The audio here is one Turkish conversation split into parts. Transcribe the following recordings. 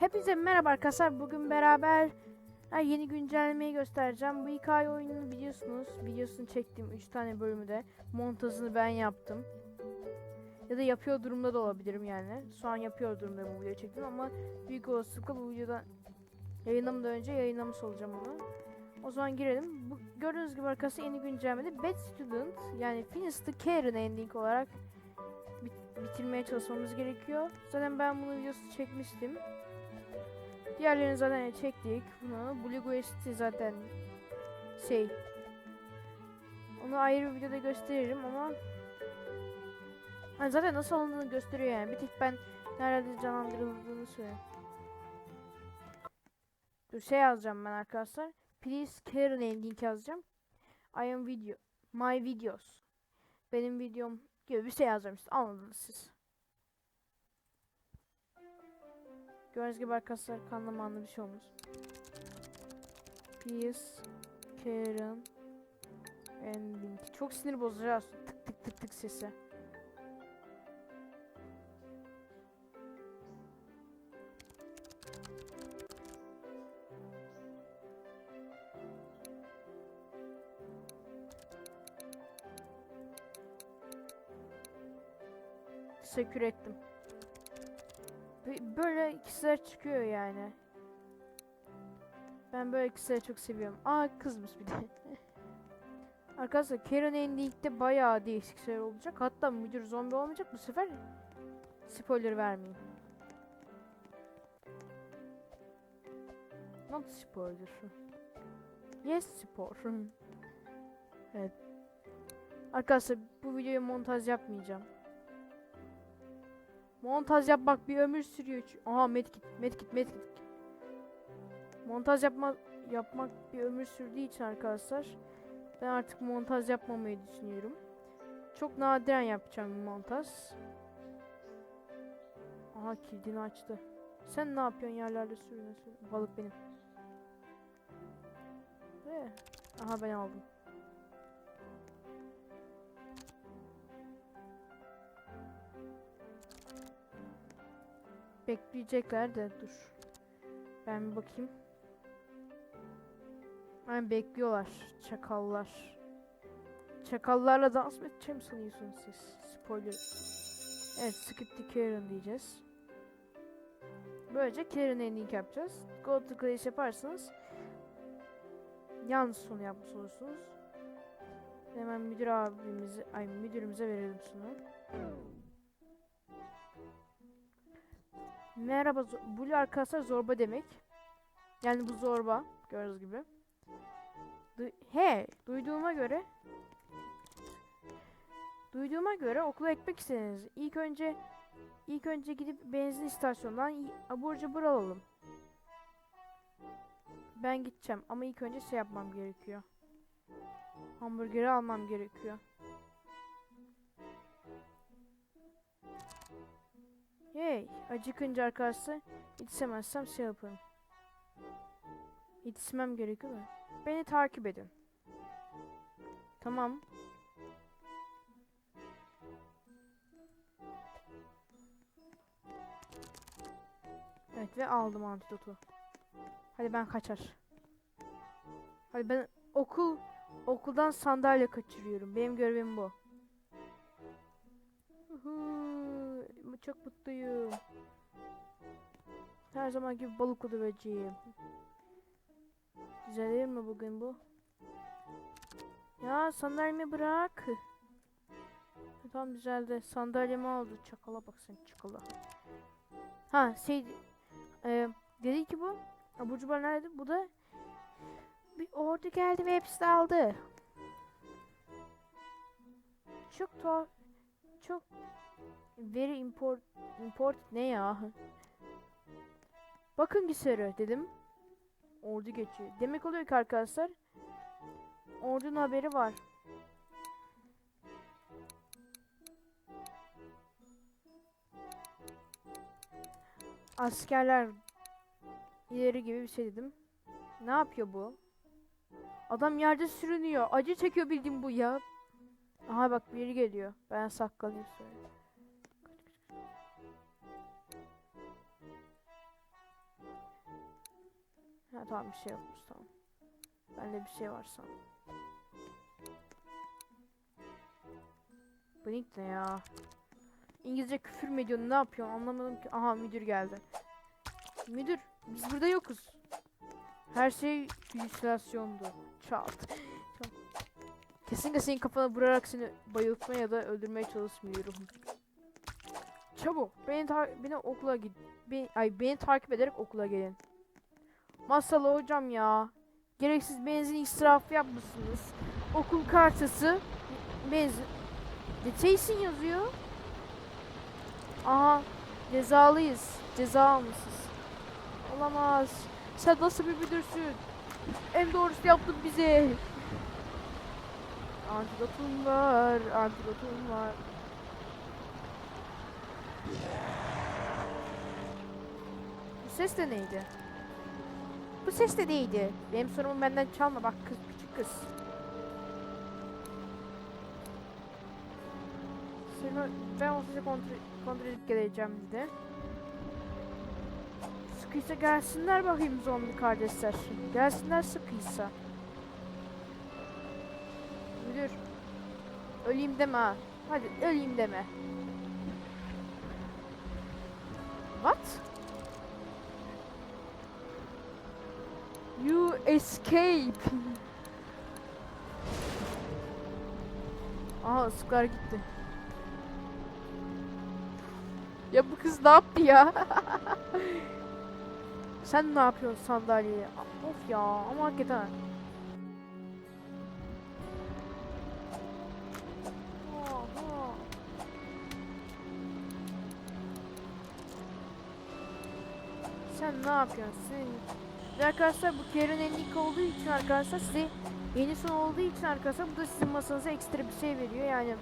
Hepinize merhaba arkadaşlar. Bugün beraber yeni güncellemeyi göstereceğim. Bu hikaye oyununu biliyorsunuz. Videosunu çektim 3 tane bölümü de. Montajını ben yaptım. Ya da yapıyor durumda da olabilirim yani. Şu an yapıyor durumda bu videoyu çektim ama büyük olasılıkla bu videodan yayınlamadan önce yayınlamış olacağım onu. O zaman girelim. Bu, gördüğünüz gibi arkadaşlar yeni güncellemede Bad Student yani Finish the Karen ending olarak bit- bitirmeye çalışmamız gerekiyor. Zaten ben bunu videosu çekmiştim. Diğerlerini zaten çektik. Bunu Blue Quest'i zaten şey onu ayrı bir videoda gösteririm ama hani zaten nasıl alındığını gösteriyor yani. Bir tek ben nerede canlandırıldığını söyleyeyim. Dur şey yazacağım ben arkadaşlar. Please Karen ending yazacağım. I am video. My videos. Benim videom gibi bir şey yazacağım işte. Anladınız siz. Gördüğünüz gibi arkadaşlar kanlı manlı bir şey olmuş. Please Karen ending. Çok sinir bozucu ya. Tık tık tık tık sesi. Teşekkür ettim. Bö- Böyle ikisiler çıkıyor yani. Ben böyle ikisileri çok seviyorum. Aa kızmış bir de. Arkadaşlar Karen Ending'de bayağı değişik şeyler olacak. Hatta müdür zombi olmayacak bu sefer. Spoiler vermeyeyim. Not spoiler. Yes spoiler. evet. Arkadaşlar bu videoyu montaj yapmayacağım. Montaj yapmak bir ömür sürüyor. Aha medkit, medkit, medkit. Montaj yapma, yapmak bir ömür sürdüğü için arkadaşlar ben artık montaj yapmamayı düşünüyorum. Çok nadiren yapacağım montaj. Aha kilidini açtı. Sen ne yapıyorsun yerlerde sürüne? Balık benim. Ee, aha ben aldım. Bekleyecekler de dur. Ben bir bakayım. Aynen bekliyorlar. Çakallar. Çakallarla dans mı edeceğim sanıyorsunuz siz? Spoiler. Evet skip the Karen diyeceğiz. Böylece Karen ending yapacağız. Go to Clash yaparsanız yanlış sonu yapmış olursunuz. Hemen müdür abimizi, ay müdürümüze verelim şunu. Merhaba. Blue arkadaşlar zorba demek. Yani bu zorba. Gördüğünüz gibi. Du He, duyduğuma göre Duyduğuma göre okula ekmek istediniz. İlk önce ilk önce gidip benzin istasyonundan abur cubur alalım. Ben gideceğim ama ilk önce şey yapmam gerekiyor. Hamburgeri almam gerekiyor. Hey, acıkınca arkadaşlar yetişemezsem şey yaparım. Yetişmem gerekiyor da. Beni takip edin. Tamam. Evet ve aldım antidotu. Hadi ben kaçar. Hadi ben okul okuldan sandalye kaçırıyorum. Benim görevim bu. Uhu, çok mutluyum. Her zaman gibi balık. Güzel değil mi bugün bu? Ya sandalyemi bırak. Tamam güzeldi. Sandalyemi aldı. Çakala bak sen çakala. Ha şey e, dedi ki bu abur cubur nerede? Bu da bir ordu geldi ve hepsini aldı. Çok tuhaf. Çok very import import ne ya? Bakın Gisero dedim. Ordu geçiyor. Demek oluyor ki arkadaşlar ordunun haberi var. Askerler ileri gibi bir şey dedim. Ne yapıyor bu? Adam yerde sürünüyor. Acı çekiyor bildiğim bu ya. Aha bak biri geliyor. Ben saklanayım şöyle. Ha tamam bir şey yokmuş tamam. Bende bir şey var sandım. Blink ne ya? İngilizce küfür mü ediyorsun ne yapıyorsun anlamadım ki. Aha müdür geldi. Müdür biz burada yokuz. Her şey halüsinasyondu. Çat. Kesinlikle senin kafana vurarak seni bayıltmaya ya da öldürmeye çalışmıyorum. Çabuk beni beni okula git. Be- ay beni takip ederek okula gelin. Masalı hocam ya. Gereksiz benzin israfı yapmışsınız. Okul kartası benzin Detection yazıyor. Aha cezalıyız. Ceza almışız. Olamaz. Sen nasıl bir müdürsün? En doğrusu yaptın bize. Antidotum var. Antidotum var. Bu ses de neydi? Bu ses de neydi? Benim sorumu benden çalma bak kız küçük kız. Seni, ben o sesi kontrol, kontrol edip geleceğim dedi. Sıkıysa gelsinler bakayım zombi kardeşler. Gelsinler sıkıysa. Müdür. Öleyim deme ha. Hadi öleyim deme. What? Escape. Aha ısıklar gitti. Ya bu kız ne yaptı ya? Sen ne yapıyorsun sandalyeye? Of ya ama hakikaten. Sen ne yapıyorsun? Ve arkadaşlar bu Karen Enlik olduğu için arkadaşlar size yeni son olduğu için arkadaşlar bu da sizin masanıza ekstra bir şey veriyor yani.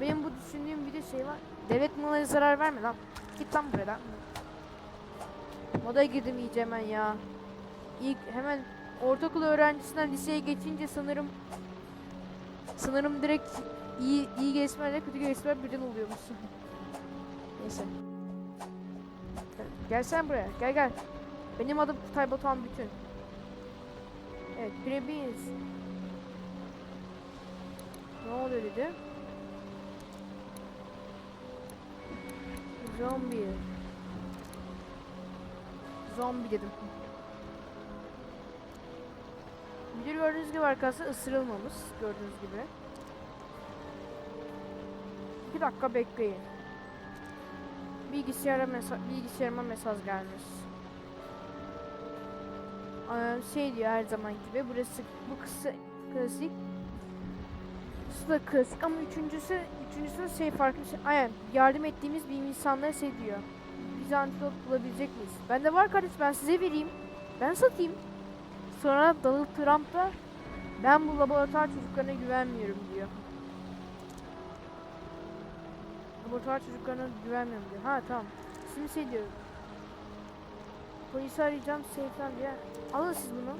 Benim bu düşündüğüm bir de şey var. Devlet malına zarar verme lan. Git lan buradan. Moda girdim iyice hemen ya. İlk hemen ortaokul öğrencisinden liseye geçince sanırım sanırım direkt iyi iyi gelişmelerle kötü gelişmeler birden oluyormuşsun. Neyse. Gel sen buraya. Gel gel. Benim adım Kutay Batuhan Bütün. Evet, birebiz. Ne oluyor dedi? Zombi. Zombi dedim. Müdür gördüğünüz gibi arkadaşlar ısırılmamış. Gördüğünüz gibi. İki dakika bekleyin. Bilgisayara mesaj, bilgisayarıma mesaj gelmiş. Ee, şey diyor her zaman gibi burası bu kısa klasik bu da klasik ama üçüncüsü üçüncüsü şey farklı şey. Aynen yardım ettiğimiz bir insanlara şey diyor. Biz antidot bulabilecek miyiz? Bende var kardeş ben size vereyim. Ben satayım. Sonra Donald Trump da ben bu laboratuvar çocuklarına güvenmiyorum diyor. Laboratuvar çocuklarına güvenmiyorum diyor. Ha tamam. Şimdi şey diyor. Polisi arayacağım falan diye. Alın siz bunu.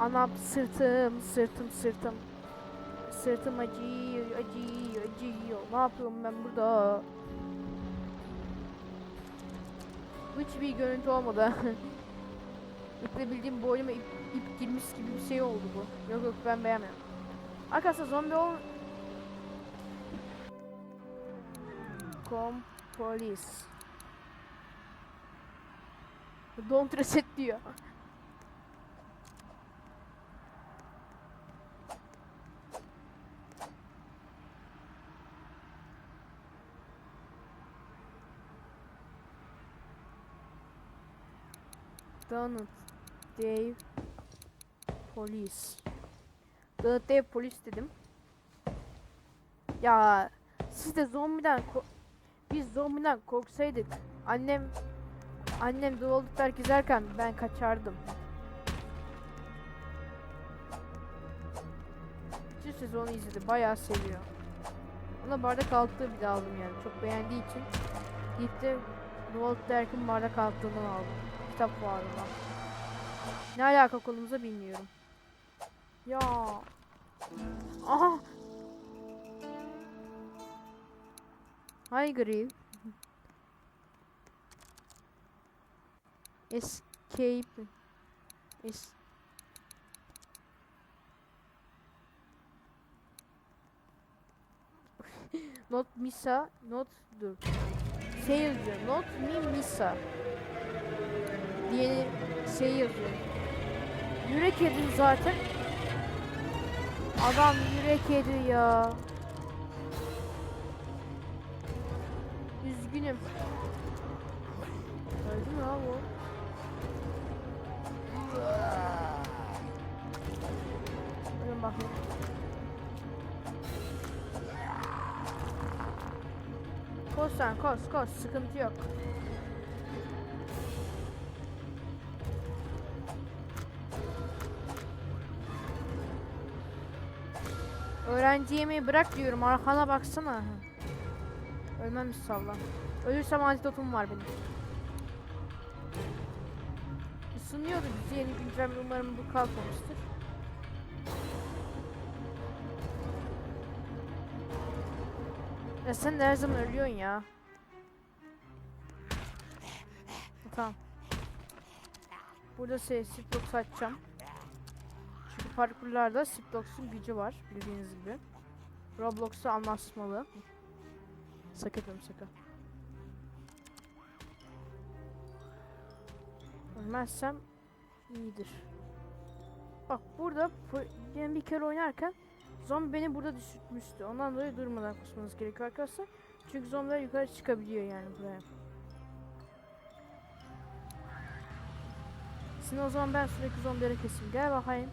Anam sırtım, sırtım, sırtım. Sırtım acıyor, acıyor, acıyor. Ne yapıyorum ben burada? Hiç bir görüntü olmadı. İple bildiğim boynuma ip, ip girmiş gibi bir şey oldu bu. Yok yok ben beğenmiyorum. Arkadaşlar zombi ol... Com polis. Don't reset diyor. Donald Dave polis. Donald Dave polis dedim. Ya siz de zombiden biz zombiden korksaydık annem annem doğallıklar gezerken ben kaçardım. Bütün sezonu izledi. Bayağı seviyor. Ona bardak altlığı bile aldım yani. Çok beğendiği için gitti Doğallık derken bardak altlığından aldım. Kitap fuarından. Ne alaka konumuza bilmiyorum. Ya. Aha. Hi Grill. Escape. Es Not Misa, not dur. Şey yazıyor. Not me Misa. Diye şey yazıyor. Yürek yedin zaten. Adam yürek yedi ya. Üzgünüm. Öldü mü abi o? Ölün bakayım. Koş sen koş koş sıkıntı yok. Öğrenci yemeği bırak diyorum arkana baksana. Ölmem inşallah. Ölürsem antidotum var benim. Isınıyordu bizi yeni güncel umarım bu kalkmamıştır. Ya sen de her zaman ölüyorsun ya. Tamam. Burada şey Siplox açacağım. Çünkü parkurlarda Siplox'un gücü var bildiğiniz gibi. Roblox'ta anlaşmalı. Sakın sakın. Ölmezsem iyidir. Bak burada yine bir kere oynarken zombi beni burada düşürmüştü. Ondan dolayı durmadan kusmanız gerekiyor arkadaşlar. Çünkü zombiler yukarı çıkabiliyor yani buraya. Şimdi o zaman ben sürekli zombileri keseyim. Gel bakayım.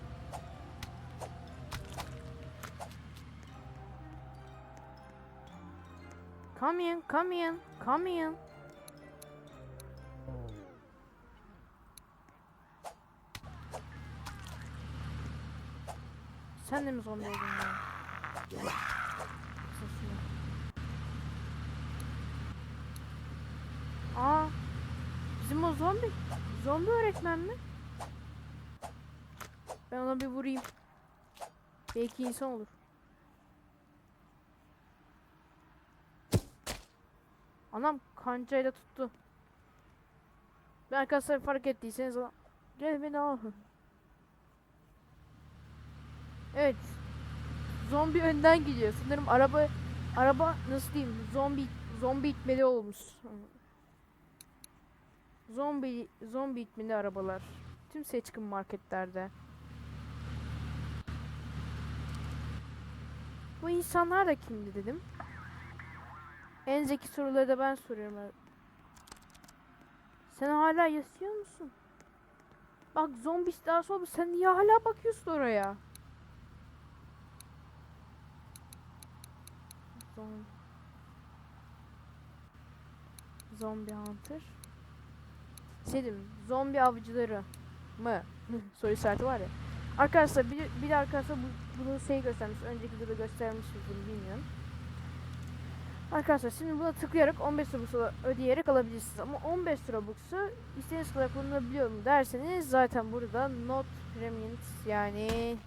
Come in, come in, come in. Sen de mi zombi oldun ya? Aa, bizim o zombi, zombi öğretmen mi? Ben ona bir vurayım. Belki insan olur. Anam kancayla tuttu. Ben arkadaşlar fark ettiyseniz gel beni al. Evet. Zombi önden gidiyor. Sanırım araba araba nasıl diyeyim? Zombi zombi itmeli olmuş. Zombi zombi itmeli arabalar. Tüm seçkin marketlerde. Bu insanlar da kimdi dedim. En zeki soruları da ben soruyorum. Sen hala yaşıyor musun? Bak zombi daha sonra sen niye hala bakıyorsun oraya? Zombi. Zombi Hunter. Şey diyeyim, zombi avcıları mı? Soru işareti var ya. Arkadaşlar bir, bir de arkadaşlar bu, bunu şey göstermiş. Önceki videoda göstermiş miydim bilmiyorum. Arkadaşlar şimdi buna tıklayarak 15 Robux'u ödeyerek alabilirsiniz. Ama 15 Robux'u istediğiniz kadar kullanabiliyor mu derseniz zaten burada not premium yani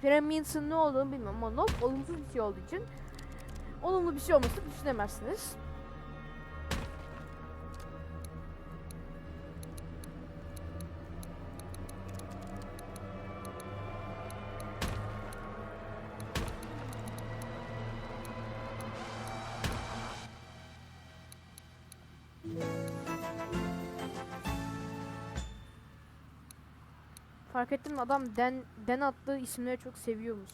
Premiums'ın ne olduğunu bilmiyorum ama olumsuz bir şey olduğu için olumlu bir şey olmasını düşünemezsiniz. Fark ettim adam Den, Den attığı isimleri çok seviyormuş.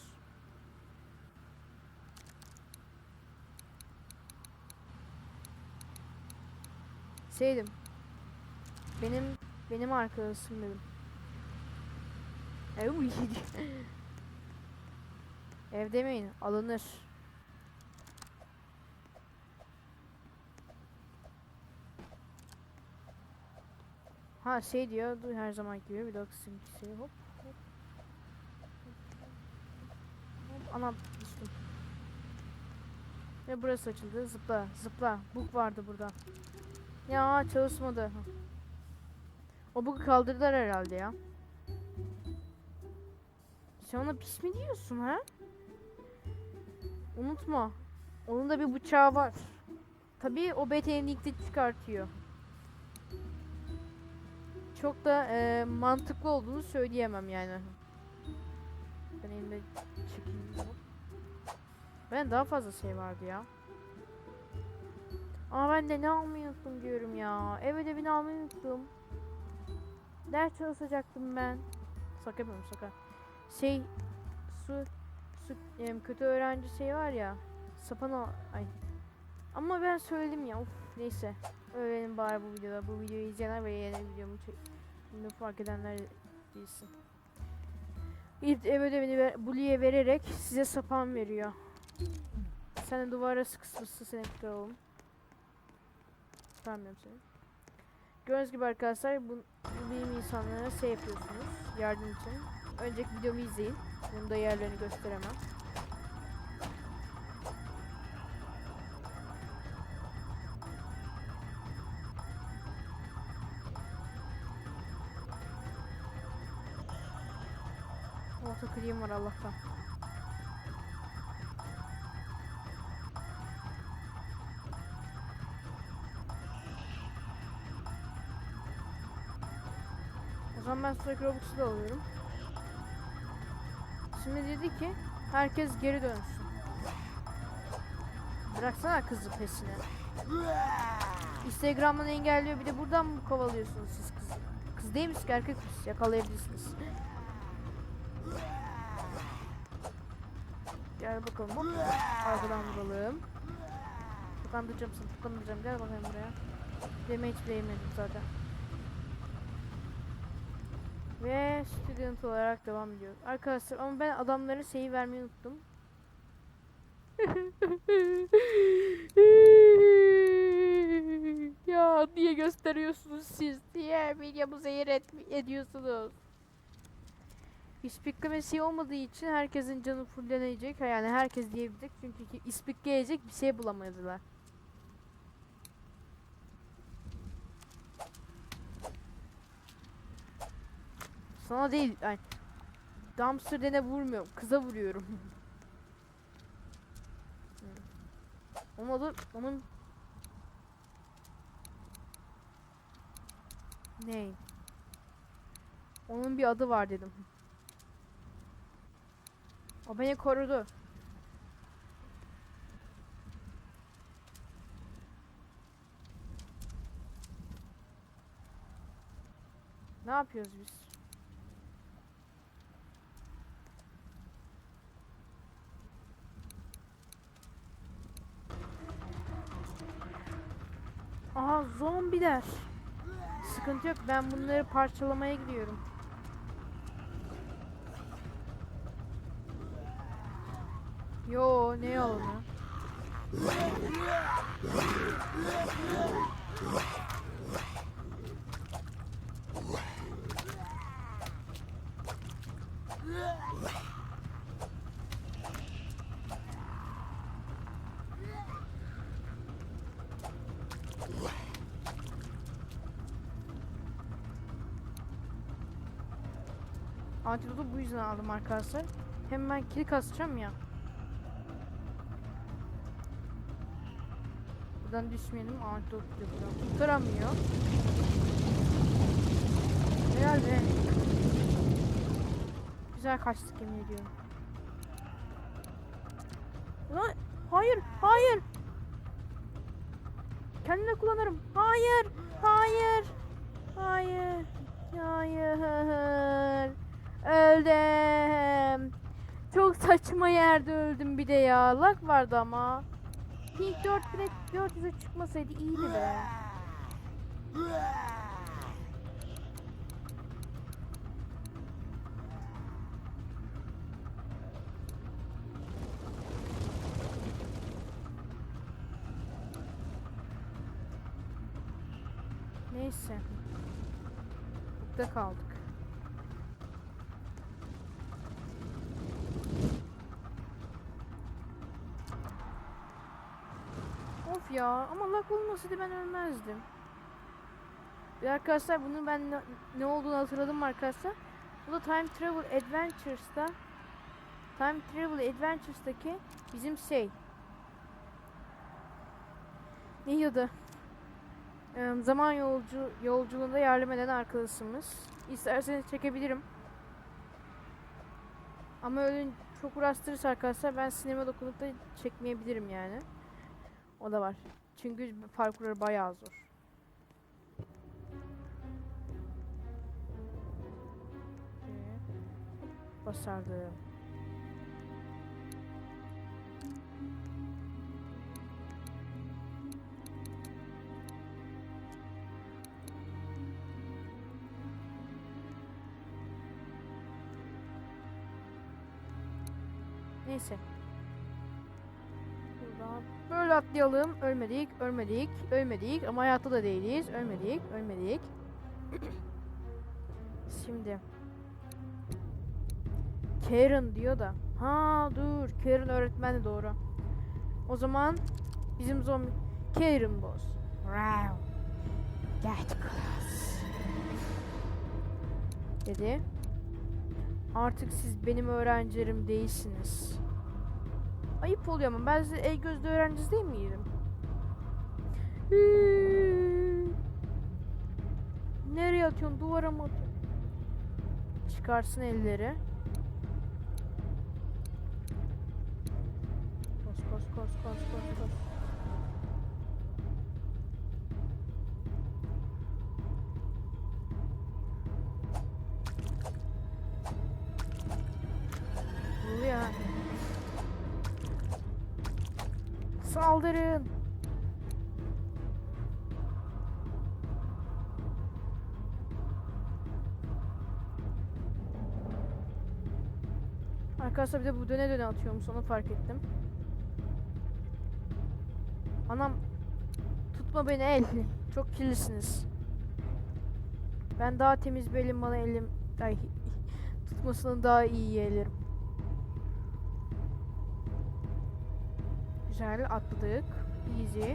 Şeydim. Benim benim arkadaşım dedim. Ev Ev demeyin alınır. Ha şey diyor her zaman gibi bir dakika şey hop. hop. Hop, Anam düştüm. Ve burası açıldı zıpla zıpla bug vardı burada. Ya çalışmadı. O bug'u kaldırdılar herhalde ya. Sen ona pis mi diyorsun ha? Unutma. Onun da bir bıçağı var. Tabii o BT'nin ilk çıkartıyor. Çok da e, mantıklı olduğunu söyleyemem yani. Ben elimde çekeyim. Ben daha fazla şey vardı ya. Ama ben de ne almayı unuttum diyorum ya. Ev ödevini almayı unuttum. Ders çalışacaktım ben. Şaka yapıyorum şaka. Şey su su kötü öğrenci şey var ya. Sapan ay. Ama ben söyledim ya. Uf, neyse. Öğrenin bari bu videoda. Bu videoyu izleyenler ve yeni videomu bunu fark edenler değilsin. İlk ev ödevini ver, Blue'ye vererek size sapan veriyor. Sen de duvara sıkışmışsın seni kurtaralım. Kurtarmıyorum seni. Gördüğünüz gibi arkadaşlar bu, bu bilim insanlara şey yapıyorsunuz yardım için. Önceki videomu izleyin. Bunun da yerlerini gösteremem. Kliyim var Allah'tan. O zaman ben sürekli Robux'u da alıyorum. Şimdi dedi ki herkes geri dönsün. Bıraksana kızı pesine. Instagram'dan engelliyor bir de buradan mı kovalıyorsunuz siz kızı? Kız değil misiniz erkek misiniz? Yakalayabilirsiniz. Gel bakalım hop. Arkadan vuralım. Tukandıracağım seni tukandıracağım gel bakayım buraya. Hiç değmedim zaten. Ve student olarak devam ediyoruz. Arkadaşlar ama ben adamların şeyi vermeyi unuttum. ya niye gösteriyorsunuz siz? Niye videomu zehir et ediyorsunuz? İspik şey olmadığı için herkesin canı fullenecek. Yani herkes diyebilecek. Çünkü ki ispik gelecek bir şey bulamadılar. Sana değil. Ay. Dumpster dene vurmuyorum. Kıza vuruyorum. Onun adı onun ne? Onun bir adı var dedim. O beni korudu. Ne yapıyoruz biz? Aha zombiler. Sıkıntı yok. Ben bunları parçalamaya gidiyorum. Yo ne yalanı? Antidotu bu yüzden aldım arkadaşlar. Hem ben kill kasacağım ya. Buradan düşmeyelim. Antidot yapacağım. Kurtaramıyor. Herhalde. Güzel kaçtık yemin ediyorum. Lan hayır hayır. Kendime kullanırım. Hayır. Hayır. Hayır. Hayır. Öldüm. Çok saçma yerde öldüm bir de ya. Lag vardı ama. Pink 4 bile 400'e çıkmasaydı iyiydi be. Neyse. Burada kaldık. Ya ama lag olmasaydı ben ölmezdim. Bir arkadaşlar bunu ben ne, ne olduğunu hatırladım arkadaşlar. Bu da Time Travel Adventures'ta Time Travel Adventures'taki bizim şey. Ne? Ee, zaman yolcu yolculuğunda yardım eden arkadaşımız. İsterseniz çekebilirim. Ama öyle çok uğraştırırsa arkadaşlar ben sinema dokunup da çekmeyebilirim yani. O da var. Çünkü parkurları bayağı zor. Basardım. Neyse. Böyle atlayalım. Ölmedik, ölmedik, ölmedik. Ama hayatta da değiliz. Ölmedik, ölmedik. Şimdi. Karen diyor da. Ha dur. Karen öğretmen doğru. O zaman bizim zombi Karen boss. Wow. Get close. Dedi. Artık siz benim öğrencilerim değilsiniz. Ayıp oluyor ama ben size el gözlü öğrencisi değil miydim? Nereye atıyorsun? Duvara mı atıyorsun? Çıkarsın elleri. Kos kos kos kos kos kos. Saldırın. Arkadaşlar bir de bu döne döne atıyormuş onu fark ettim. Anam tutma beni el. Çok kirlisiniz. Ben daha temiz bir elim bana elim ay tutmasını daha iyi yeğlerim. Güzel atladık. Easy.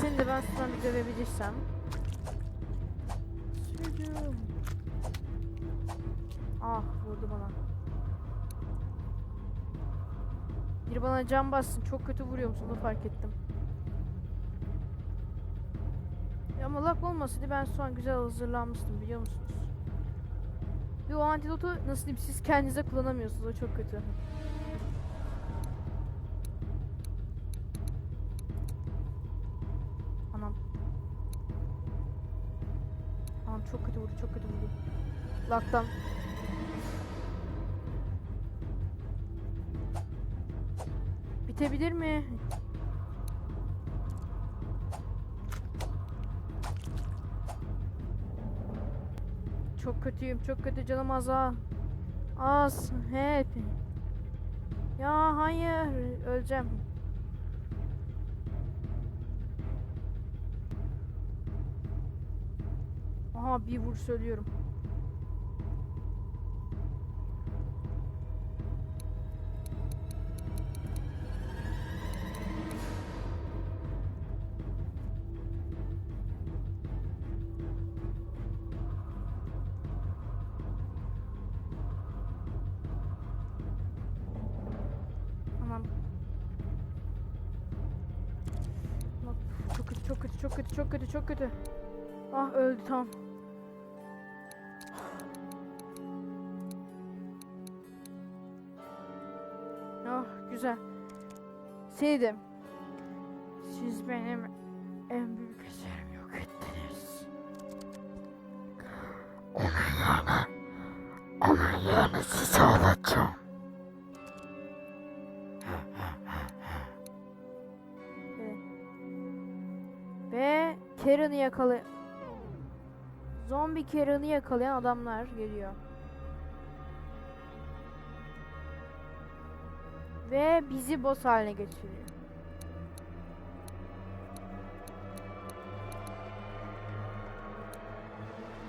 Şimdi ben sana bir dövebilirsem. Sürdüm. Ah vurdu bana. Biri bana can bassın. Çok kötü vuruyor musun? Onu fark ettim. Ama lak olmasaydı ben şu an güzel hazırlanmıştım biliyor musunuz? Bir o antidotu nasıl diyeyim siz kendinize kullanamıyorsunuz. O çok kötü. Laktan. Bitebilir mi? Çok kötüyüm, çok kötü canım az ha. Az, hep. Ya hayır, öleceğim. Aha bir vur söylüyorum. Çok kötü. Ah öldü tamam. Ah güzel. Sevdim. Siz benim en büyük eserimi yok ettiniz. Onun yerini size alacağım. Karen'ı yakala... Zombi Karen'ı yakalayan adamlar geliyor. Ve bizi boss haline getiriyor.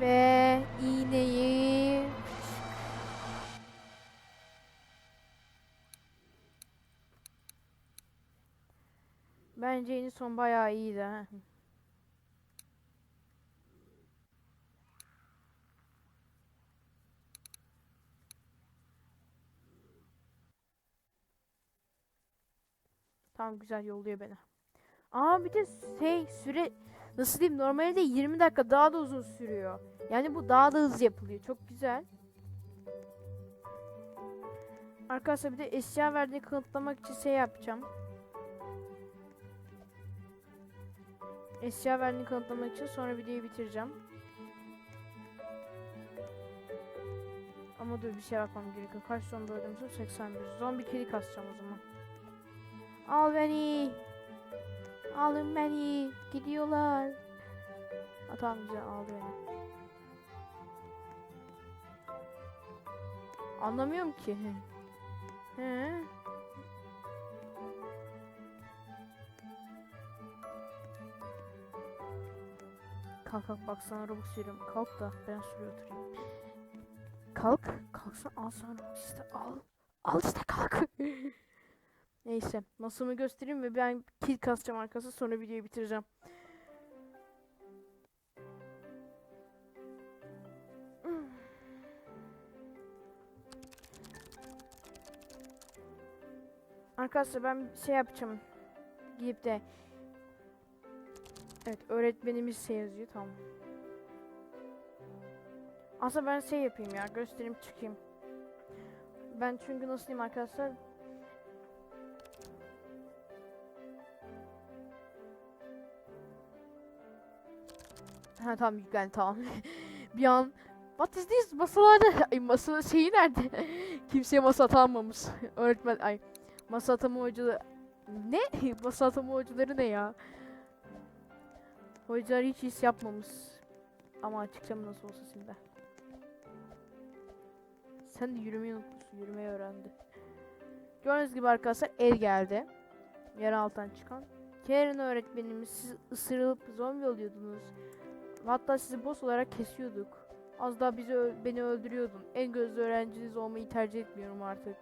Ve iğneyi Bence en son bayağı iyiydi Tamam güzel yolluyor beni. Aa bir de şey süre nasıl diyeyim normalde 20 dakika daha da uzun sürüyor. Yani bu daha da hızlı yapılıyor. Çok güzel. Arkadaşlar bir de eşya verdiğini kanıtlamak için şey yapacağım. Eşya verdiğini kanıtlamak için sonra videoyu bitireceğim. Ama dur bir şey bakmam gerekiyor. Kaç zombi öldürmüşüm? 81. Zombi kedi kasacağım o zaman. Al beni. Alın beni. Gidiyorlar. Ha tamam güzel aldı beni. Anlamıyorum ki. He. Kalk kalk bak sana robux sürüyorum. Kalk da ben sürüyor oturayım. Kalk. Kalksana al sana robux işte al. Al işte kalk. Neyse masamı göstereyim ve ben kill kasacağım arkası sonra videoyu bitireceğim. Arkadaşlar ben şey yapacağım. Gidip de Evet öğretmenimiz şey yazıyor tamam. Aslında ben şey yapayım ya göstereyim çıkayım. Ben çünkü nasıl diyeyim arkadaşlar Ha tamam yüklendi tamam. bir an What is this? Masalarda ay masa şeyi nerede? Kimseye masa atanmamış. Öğretmen ay masa atama hocaları ne? masa atama hocaları ne ya? Hocalar hiç iş yapmamış. Ama açıkçam nasıl olsa şimdi. Sen de yürümeyi unutmuşsun. Yürümeyi öğrendi. Gördüğünüz gibi arkadaşlar el geldi. Yer alttan çıkan. Karen öğretmenimiz siz ısırılıp zombi oluyordunuz. Hatta sizi boss olarak kesiyorduk. Az daha bizi ö- beni öldürüyordun. En gözlü öğrenciniz olmayı tercih etmiyorum artık.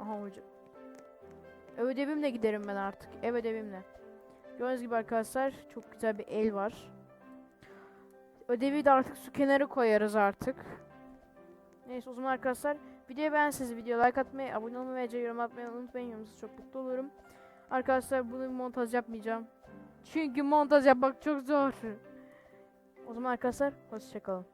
Aha hocam. Ev ödevimle giderim ben artık. Ev ödevimle. Gördüğünüz gibi arkadaşlar çok güzel bir el var. Ödevi de artık su kenarı koyarız artık. Neyse o zaman arkadaşlar videoyu beğenseniz video like atmayı, abone olmayı ve yorum atmayı unutmayın. Yorumlarınızı çok mutlu olurum. Arkadaşlar bunu montaj yapmayacağım. Çünkü montaj yapmak çok zor. O zaman arkadaşlar hoşçakalın.